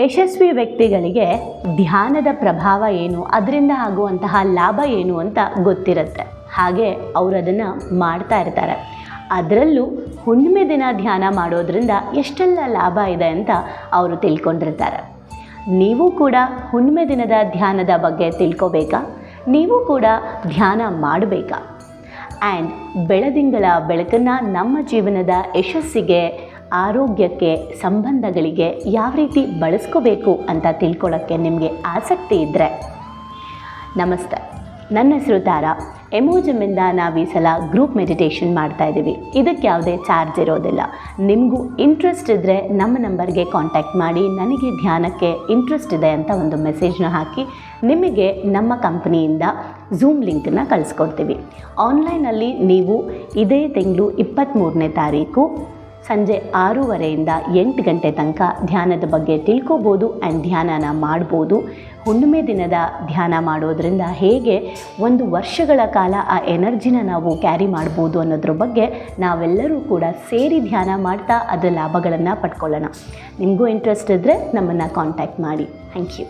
ಯಶಸ್ವಿ ವ್ಯಕ್ತಿಗಳಿಗೆ ಧ್ಯಾನದ ಪ್ರಭಾವ ಏನು? ಅದರಿಂದ ಆಗುವಂತಹ ಲಾಭ ಏನು ಅಂತ ಗೊತ್ತಿರುತ್ತೆ. ಹಾಗೆ ಅವರು ಅದನ್ನು ಮಾಡ್ತಾ ಇರ್ತಾರೆ. ಅದರಲ್ಲೂ ಹುಣ್ಣಿಮೆ ದಿನ ಧ್ಯಾನ ಮಾಡೋದ್ರಿಂದ ಎಷ್ಟೆಲ್ಲ ಲಾಭ ಇದೆ ಅಂತ ಅವರು ತಿಳ್ಕೊಂಡಿರ್ತಾರೆ. ನೀವು ಕೂಡ ಹುಣ್ಣಿಮೆ ದಿನದ ಧ್ಯಾನದ ಬಗ್ಗೆ ತಿಳ್ಕೊಬೇಕಾ? ನೀವು ಕೂಡ ಧ್ಯಾನ ಮಾಡಬೇಕಾ? ಆ್ಯಂಡ್ ಬೆಳದಿಂಗಳ ಬೆಳಕನ್ನು ನಮ್ಮ ಜೀವನದ ಯಶಸ್ಸಿಗೆ ಆರೋಗ್ಯಕ್ಕೆ ಸಂಬಂಧಗಳಿಗೆ ಯಾವ ರೀತಿ ಬಳಸ್ಕೋಬೇಕು ಅಂತ ತಿಳ್ಕೊಳ್ಳೋಕ್ಕೆ ನಿಮಗೆ ಆಸಕ್ತಿ ಇದ್ದರೆ ನಮಸ್ತೆ, ನನ್ನ ಹೆಸರು ತಾರಾ. ಎಮೋಜಮಿಂದ ನಾವು ಈ ಸಲ ಗ್ರೂಪ್ ಮೆಡಿಟೇಷನ್ ಮಾಡ್ತಾ ಇದ್ದೀವಿ ಇದಕ್ಕೆ ಯಾವುದೇ ಚಾರ್ಜ್ ಇರೋದಿಲ್ಲ. ನಿಮಗೂ ಇಂಟ್ರೆಸ್ಟ್ ಇದ್ದರೆ ನಮ್ಮ ನಂಬರ್ಗೆ ಕಾಂಟ್ಯಾಕ್ಟ್ ಮಾಡಿ, ನನಗೆ ಧ್ಯಾನಕ್ಕೆ ಇಂಟ್ರೆಸ್ಟ್ ಇದೆ ಅಂತ ಒಂದು ಮೆಸೇಜ್ನ ಹಾಕಿ, ನಿಮಗೆ ನಮ್ಮ ಕಂಪ್ನಿಯಿಂದ ಝೂಮ್ ಲಿಂಕನ್ನು ಕಳಿಸ್ಕೊಡ್ತೀವಿ. ಆನ್ಲೈನಲ್ಲಿ ನೀವು ಇದೇ ತಿಂಗಳು ಇಪ್ಪತ್ತ್ಮೂರನೇ ತಾರೀಕು ಸಂಜೆ ಆರೂವರೆಯಿಂದ ಎಂಟು ಗಂಟೆ ತನಕ ಧ್ಯಾನದ ಬಗ್ಗೆ ತಿಳ್ಕೊಬೋದು ಆ್ಯಂಡ್ ಧ್ಯಾನನ ಮಾಡ್ಬೋದು. ಹುಣ್ಣಿಮೆ ದಿನದ ಧ್ಯಾನ ಮಾಡೋದರಿಂದ ಹೇಗೆ ಒಂದು ವರ್ಷಗಳ ಕಾಲ ಆ ಎನರ್ಜಿನ ನಾವು ಕ್ಯಾರಿ ಮಾಡ್ಬೋದು ಅನ್ನೋದ್ರ ಬಗ್ಗೆ ನಾವೆಲ್ಲರೂ ಕೂಡ ಸೇರಿ ಧ್ಯಾನ ಮಾಡ್ತಾ ಅದರ ಲಾಭಗಳನ್ನು ಪಡ್ಕೊಳ್ಳೋಣ. ನಿಮಗೂ ಇಂಟ್ರೆಸ್ಟ್ ಇದ್ದರೆ ನಮ್ಮನ್ನು ಕಾಂಟ್ಯಾಕ್ಟ್ ಮಾಡಿ. Thank you